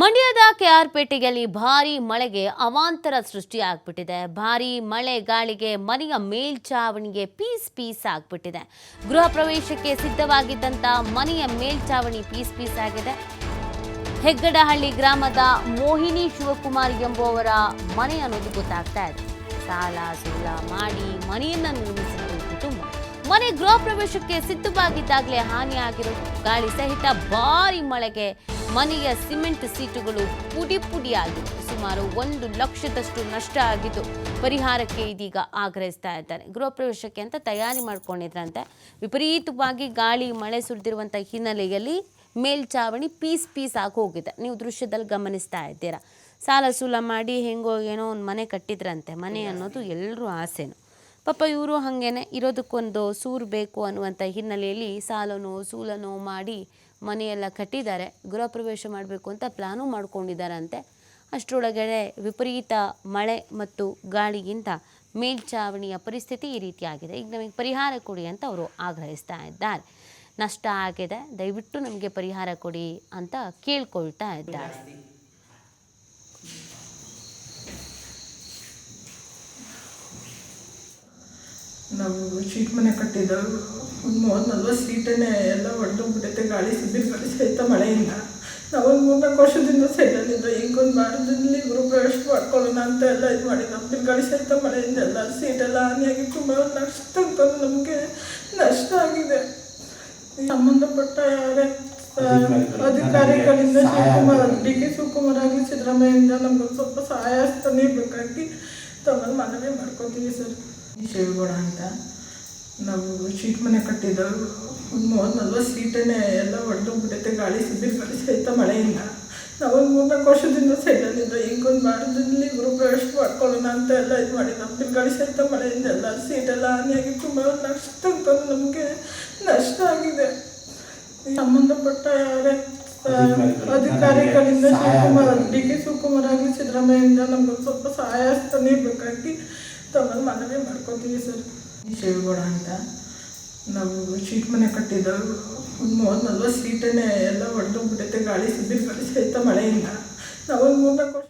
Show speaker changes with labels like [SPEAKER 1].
[SPEAKER 1] ಮಂಡ್ಯದ ಕೆಆರ್ಪೇಟೆಯಲ್ಲಿ ಭಾರಿ ಮಳೆಗೆ ಅವಾಂತರ ಸೃಷ್ಟಿಯಾಗ್ಬಿಟ್ಟಿದೆ ಭಾರೀ ಮಳೆ ಗಾಳಿಗೆ ಮನೆಯ ಮೇಲ್ಚಾವಣಿಗೆ ಪೀಸ್ ಪೀಸ್ ಆಗ್ಬಿಟ್ಟಿದೆ. ಗೃಹ ಪ್ರವೇಶಕ್ಕೆ ಸಿದ್ಧವಾಗಿದ್ದಂತ ಮನೆಯ ಮೇಲ್ಚಾವಣಿ ಪೀಸ್ ಪೀಸ್ ಆಗಿದೆ. ಹೆಗ್ಗಡಹಳ್ಳಿ ಗ್ರಾಮದ ಮೋಹಿನಿ ಶಿವಕುಮಾರ್ ಎಂಬುವವರ ಮನೆ ಅನ್ನೋದು ಗೊತ್ತಾಗ್ತಾ ಇದೆ. ಸಾಲ ಸೂಲ ಮಾಡಿ ಮನೆಯನ್ನ ನಿರ್ಮಿಸಿದ್ದು ಕುಟುಂಬ. ಮನೆ ಗೃಹ ಪ್ರವೇಶಕ್ಕೆ ಸಿದ್ಧವಾಗಿದ್ದಾಗಲೇ ಹಾನಿಯಾಗಿರೋ ಗಾಳಿ ಸಹಿತ ಭಾರಿ ಮಳೆಗೆ ಮನೆಯ ಸಿಮೆಂಟ್ ಸೀಟುಗಳು ಪುಡಿ ಪುಡಿಯಾಗಿತ್ತು ಸುಮಾರು ಒಂದು ಲಕ್ಷದಷ್ಟು ನಷ್ಟ ಆಗಿದ್ದು ಪರಿಹಾರಕ್ಕೆ ಇದೀಗ ಆಗ್ರಹಿಸ್ತಾ ಇದ್ದಾರೆ. ಗೃಹ ಪ್ರವೇಶಕ್ಕೆ ಅಂತ ತಯಾರಿ ಮಾಡ್ಕೊಂಡಿದ್ರಂತೆ. ವಿಪರೀತವಾಗಿ ಗಾಳಿ, ಮಳೆ ಸುರಿದಿರುವಂಥ ಹಿನ್ನೆಲೆಯಲ್ಲಿ ಮೇಲ್ಚಾವಣಿ ಪೀಸ್ ಪೀಸ್ ಆಗಿ ಹೋಗಿದೆ. ನೀವು ದೃಶ್ಯದಲ್ಲಿ ಗಮನಿಸ್ತಾ ಇದ್ದೀರಾ. ಸಾಲ ಸೂಲ ಮಾಡಿ ಹೆಂಗೋ ಏನೋ ಒಂದು ಮನೆ ಕಟ್ಟಿದ್ರಂತೆ. ಮನೆ ಅನ್ನೋದು ಎಲ್ಲರೂ ಆಸೆನು. ಪಾಪ ಇವರು ಹಾಗೇನೆ ಇರೋದಕ್ಕೊಂದು ಸೂರು ಬೇಕು ಅನ್ನುವಂಥ ಹಿನ್ನೆಲೆಯಲ್ಲಿ ಸಾಲನೋ, ಸೂಲನೋ ಮಾಡಿ ಮನೆಯೆಲ್ಲ ಕಟ್ಟಿದ್ದಾರೆ, ಗೃಹಪ್ರವೇಶ ಮಾಡಬೇಕು ಅಂತ ಪ್ಲಾನು ಮಾಡ್ಕೊಂಡಿದ್ದಾರಂತೆ. ಅಷ್ಟರೊಳಗಡೆ ವಿಪರೀತ ಮಳೆ ಮತ್ತು ಗಾಳಿಗಿಂತ ಮೇಲ್ಛಾವಣಿಯ ಪರಿಸ್ಥಿತಿ ಈ ರೀತಿಯಾಗಿದೆ. ಈಗ ನಮಗೆ ಪರಿಹಾರ ಕೊಡಿ ಅಂತ ಅವರು ಆಗ್ರಹಿಸ್ತಾ ಇದ್ದಾರೆ. ನಷ್ಟ ಆಗಿದೆ, ದಯವಿಟ್ಟು ನಮಗೆ ಪರಿಹಾರ ಕೊಡಿ ಅಂತ ಕೇಳ್ಕೊಳ್ತಾ ಇದ್ದಾರೆ.
[SPEAKER 2] ನಾವು ಶೀಟ್ ಮನೆ ಕಟ್ಟಿದ್ದೆವು. ಒಂದು ಮೂವತ್ತು ನಲ್ವತ್ತು ಸೀಟನ್ನೇ ಎಲ್ಲ ಹೊಡೆದೋಗ್ಬಿಟ್ಟೈತೆ ಗಾಳಿ ಸಿಬ್ಬಿ ಗಾಳಿ ಸಹಿತ ಮಳೆಯಿಂದ. ನಾವೊಂದು ಮೂರ್ನಾಲ್ಕು ವರ್ಷದಿಂದ ಸೈಡಲ್ಲಿದ್ದ ಈಗೊಂದು ವಾರದಲ್ಲಿ ಗುರು ಪ್ರವೇಶ ಮಾಡ್ಕೊಳ್ಳೋಣ ಅಂತ ಎಲ್ಲ ಇದು ಮಾಡಿದ್ದು ನಮ್ಮ ಗಾಳಿ ಸಹಿತ ಮಳೆಯಿಂದ ಎಲ್ಲ ಸೀಟೆಲ್ಲ ಹಾನಿಯಾಗಿ ತುಂಬ ನಷ್ಟ ಅಂತ ನಮಗೆ ನಷ್ಟ ಆಗಿದೆ. ಸಂಬಂಧಪಟ್ಟ ಯಾರೇ ಅಧಿಕಾರಿಗಳಿಂದ ಶಿವಕುಮಾರ್ ಡಿ ಕೆ ಶಿವಕುಮಾರ್ ಆಗಲಿ ಸಿದ್ದರಾಮಯ್ಯಿಂದ ನಮ್ಗೊಂದು ಸ್ವಲ್ಪ ಸಹಾಯ ಹಸ್ತ ಬೇಕಾಗಿ ತಮ್ಮಲ್ಲಿ ಮನವಿ ಮಾಡ್ಕೊತೀವಿ ಸರ್. ಶಿವಗೌಡ ಅಂತ. ನಾವು ಶೀಟ್ ಮನೆ ಕಟ್ಟಿದ್ದವರು ಒಂದು ಮೂವತ್ತು ನಲ್ವತ್ತು ಸೀಟನ್ನೇ ಎಲ್ಲ ಹೊಡೆದೋಗ್ಬಿಟ್ಟೈತೆ ಗಾಳಿ ಸಿಬಿಲ್ ಗಾಳಿ ಸಹಿತ ಮಳೆಯಿಂದ ನಾವೊಂದು ಮೂರ್ನಾಲ್ಕು ವರ್ಷದಿಂದ ಸೈಡಲ್ಲಿದ್ದ ಈಗೊಂದು ವಾರದಲ್ಲಿ ಗುರು ಪ್ರವೇಶ ಮಾಡ್ಕೊಳ್ಳೋಣ ಅಂತ ಎಲ್ಲ ಇದು ಮಾಡಿ. ನಮ್ಮ ಗಾಳಿ ಸಹಿತ ಮಳೆಯಿಂದ ಎಲ್ಲ ಸೀಟೆಲ್ಲ ಹಾನಿಯಾಗಿ ತುಂಬ ನಷ್ಟ ಅಂತ ನಮಗೆ ನಷ್ಟ ಆಗಿದೆ. ಸಂಬಂಧಪಟ್ಟ ಯಾರೇ ಅಧಿಕಾರಿಗಳಿಂದ ಶಿವಕುಮಾರ್ ಡಿ ಕೆ ಶಿವಕುಮಾರ್ ಆಗಲಿ ಸಿದ್ದರಾಮಯ್ಯಿಂದ ನಮ್ಗೊಂದು ಸ್ವಲ್ಪ ಸಹಾಯ ಹಸ್ತ ನೀಡಬೇಕಾಗಿ ತಮ್ಮಲ್ಲಿ ಮನವಿ ಮಾಡ್ಕೊತೀವಿ ಸರ್. ಶಿವಗೌಡ ಅಂತ. ನಾವು ಶೀಟ್ ಮನೆ ಕಟ್ಟಿದ್ದೆವು. ಒಂದು ಮೂವತ್ತು ನಲ್ವತ್ತು ಸೀಟನ್ನೇ ಎಲ್ಲ ಒಡೆದೋಗ್ಬಿಟ್ಟೈತೆ ಗಾಳಿ ಗಾಳಿ ಸಹಿತ ಮಳೆಯಿಂದ. ನಾವೊಂದು ಮೂರ್ನಾಲ್ಕು ವರ್ಷ